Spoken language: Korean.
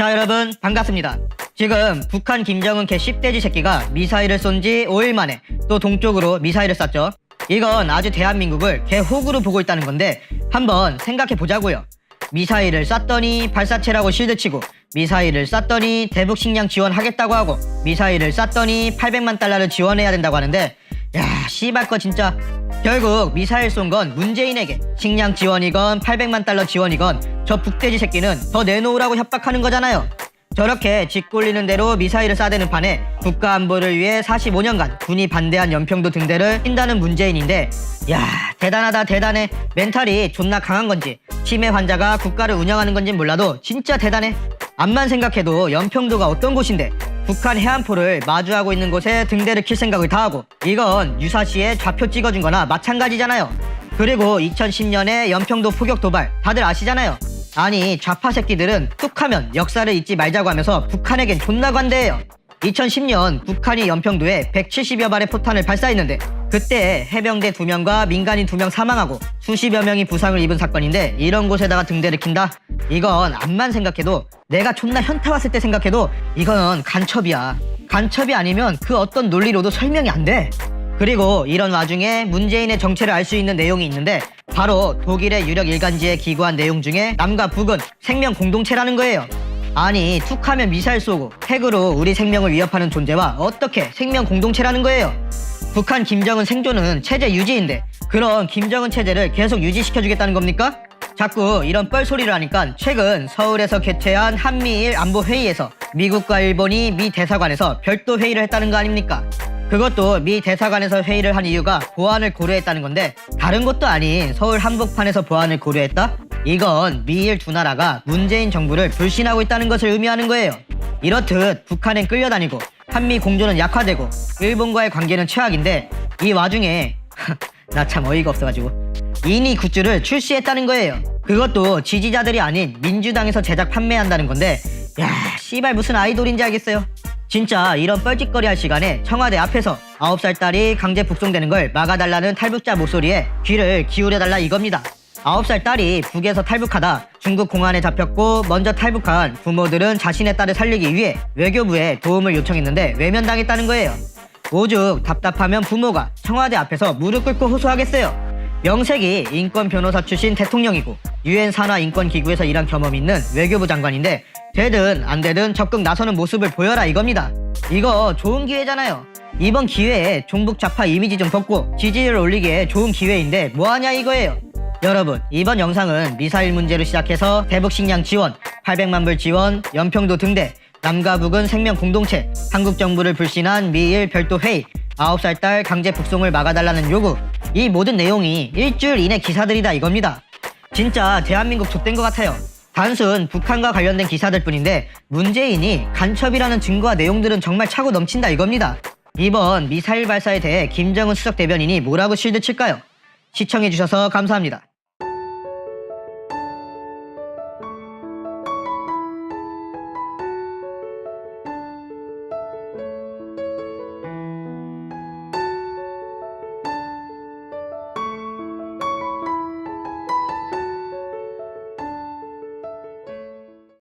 자 여러분 반갑습니다. 지금 북한 김정은 개 씹돼지 새끼가 미사일을 쏜 지 5일 만에 또 동쪽으로 미사일을 쐈죠. 이건 아주 대한민국을 개호구로 보고 있다는 건데 한번 생각해 보자고요. 미사일을 쐈더니 발사체라고 실드치고 미사일을 쐈더니 대북 식량 지원하겠다고 하고 미사일을 쐈더니 800만 달러를 지원해야 된다고 하는데 야 씨발 거 진짜 결국 미사일 쏜 건 문재인에게 식량 지원이건 800만 달러 지원이건 저 북돼지 새끼는 더 내놓으라고 협박하는 거잖아요. 저렇게 짓골리는 대로 미사일을 쏴대는 판에 국가 안보를 위해 45년간 군이 반대한 연평도 등대를 뛴다는 문재인인데 야 대단하다 대단해 멘탈이 존나 강한 건지 치매 환자가 국가를 운영하는 건진 몰라도 진짜 대단해 암만 생각해도 연평도가 어떤 곳인데 북한 해안포를 마주하고 있는 곳에 등대를 킬 생각을 다하고 이건 유사시에 좌표 찍어준 거나 마찬가지잖아요. 그리고 2010년에 연평도 포격 도발 다들 아시잖아요. 아니 좌파 새끼들은 툭하면 역사를 잊지 말자고 하면서 북한에겐 존나 관대해요. 2010년 북한이 연평도에 170여 발의 포탄을 발사했는데 그때 해병대 2명과 민간인 2명 사망하고 수십여 명이 부상을 입은 사건인데 이런 곳에다가 등대를 킨다? 이건 암만 생각해도 내가 존나 현타 왔을 때 생각해도 이건 간첩이야 간첩이 아니면 그 어떤 논리로도 설명이 안 돼. 그리고 이런 와중에 문재인의 정체를 알 수 있는 내용이 있는데 바로 독일의 유력 일간지에 기고한 내용 중에 남과 북은 생명 공동체라는 거예요. 아니 툭하면 미사일 쏘고 핵으로 우리 생명을 위협하는 존재와 어떻게 생명 공동체라는 거예요. 북한 김정은 생존은 체제 유지인데 그런 김정은 체제를 계속 유지시켜주겠다는 겁니까? 자꾸 이런 뻘소리를 하니까 최근 서울에서 개최한 한미일 안보 회의에서 미국과 일본이 미 대사관에서 별도 회의를 했다는 거 아닙니까? 그것도 미 대사관에서 회의를 한 이유가 보안을 고려했다는 건데 다른 곳도 아닌 서울 한복판에서 보안을 고려했다? 이건 미일 두 나라가 문재인 정부를 불신하고 있다는 것을 의미하는 거예요. 이렇듯 북한엔 끌려다니고 한미 공조는 약화되고 일본과의 관계는 최악인데 이 와중에 나 참 어이가 없어가지고 이니 굿즈를 출시했다는 거예요. 그것도 지지자들이 아닌 민주당에서 제작 판매한다는 건데 야 씨발 무슨 아이돌인지 알겠어요. 진짜 이런 뻘짓거리 할 시간에 청와대 앞에서 9살 딸이 강제 북송되는 걸 막아달라는 탈북자 목소리에 귀를 기울여달라 이겁니다. 9살 딸이 북에서 탈북하다 중국 공안에 잡혔고 먼저 탈북한 부모들은 자신의 딸을 살리기 위해 외교부에 도움을 요청했는데 외면당했다는 거예요. 오죽 답답하면 부모가 청와대 앞에서 무릎 꿇고 호소하겠어요. 명색이 인권 변호사 출신 대통령이고 유엔 산하 인권 기구에서 일한 경험 있는 외교부 장관인데 되든 안 되든 적극 나서는 모습을 보여라 이겁니다. 이거 좋은 기회잖아요. 이번 기회에 종북 좌파 이미지 좀 덮고 지지율 올리기에 좋은 기회인데 뭐하냐 이거예요. 여러분 이번 영상은 미사일 문제로 시작해서 대북 식량 지원, 800만 불 지원, 연평도 등대, 남과 북은 생명 공동체, 한국 정부를 불신한 미일 별도 회의, 9살 딸 강제 북송을 막아달라는 요구 이 모든 내용이 일주일 이내 기사들이다 이겁니다. 진짜 대한민국 좆된 것 같아요. 단순 북한과 관련된 기사들 뿐인데 문재인이 간첩이라는 증거와 내용들은 정말 차고 넘친다 이겁니다. 이번 미사일 발사에 대해 김정은 수석 대변인이 뭐라고 실드 칠까요? 시청해주셔서 감사합니다.